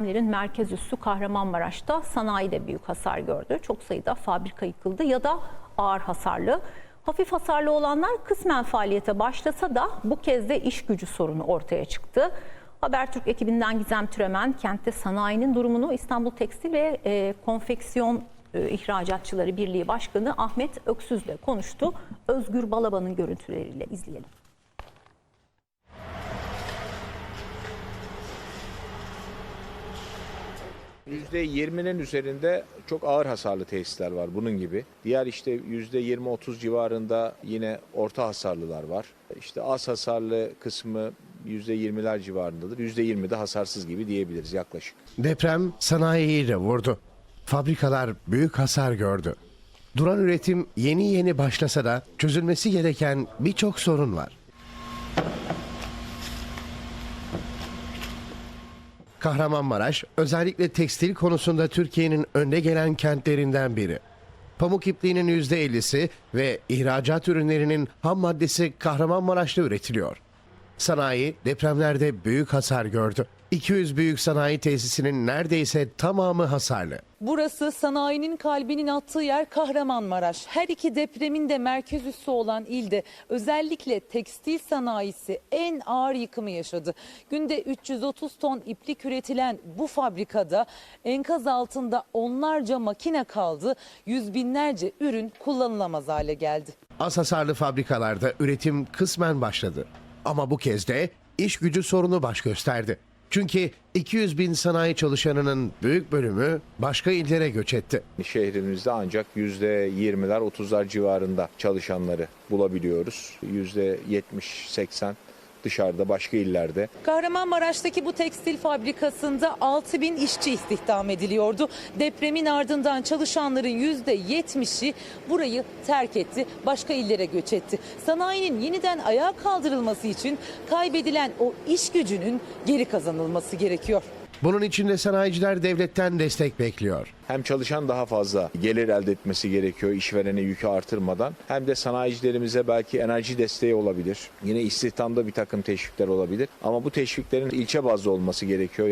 Depremlerin merkez üssü Kahramanmaraş'ta sanayide büyük hasar gördü. Çok sayıda fabrika yıkıldı ya da ağır hasarlı. Hafif hasarlı olanlar kısmen faaliyete başlasa da bu kez de iş gücü sorunu ortaya çıktı. Habertürk ekibinden Gizem Türemen kentte sanayinin durumunu İstanbul Tekstil ve e, Konfeksiyon e, İhracatçıları Birliği Başkanı Ahmet Öksüz'le konuştu. Özgür Balaban'ın görüntüleriyle izleyelim. %20'nin üzerinde çok ağır hasarlı tesisler var bunun gibi. Diğer işte %20-30 civarında yine orta hasarlılar var. İşte az hasarlı kısmı %20'ler civarındadır. %20 de hasarsız gibi diyebiliriz yaklaşık. Deprem sanayiyi de vurdu. Fabrikalar büyük hasar gördü. Duran üretim yeni yeni başlasa da çözülmesi gereken birçok sorun var. Kahramanmaraş özellikle tekstil konusunda Türkiye'nin önde gelen kentlerinden biri. Pamuk ipliğinin %50'si ve ihracat ürünlerinin ham maddesi Kahramanmaraş'ta üretiliyor. Sanayi depremlerde büyük hasar gördü. 200 büyük sanayi tesisinin neredeyse tamamı hasarlı. Burası sanayinin kalbinin attığı yer Kahramanmaraş. Her iki depremin de merkez üssü olan ilde özellikle tekstil sanayisi en ağır yıkımı yaşadı. Günde 330 ton iplik üretilen bu fabrikada enkaz altında onlarca makine kaldı. Yüz binlerce ürün kullanılamaz hale geldi. Az hasarlı fabrikalarda üretim kısmen başladı. Ama bu kez de iş gücü sorunu baş gösterdi. Çünkü 200 bin sanayi çalışanının büyük bölümü başka illere göç etti. Şehrimizde ancak %20'ler 30'lar civarında çalışanları bulabiliyoruz. %70-80 dışarıda başka illerde. Kahramanmaraş'taki bu tekstil fabrikasında 6 bin işçi istihdam ediliyordu. Depremin ardından çalışanların %70'i burayı terk etti, başka illere göç etti. Sanayinin yeniden ayağa kaldırılması için kaybedilen o iş gücünün geri kazanılması gerekiyor. Bunun için de sanayiciler devletten destek bekliyor. Hem çalışan daha fazla gelir elde etmesi gerekiyor işverene yükü artırmadan. Hem de sanayicilerimize belki enerji desteği olabilir. Yine istihdamda bir takım teşvikler olabilir. Ama bu teşviklerin ilçe bazlı olması gerekiyor.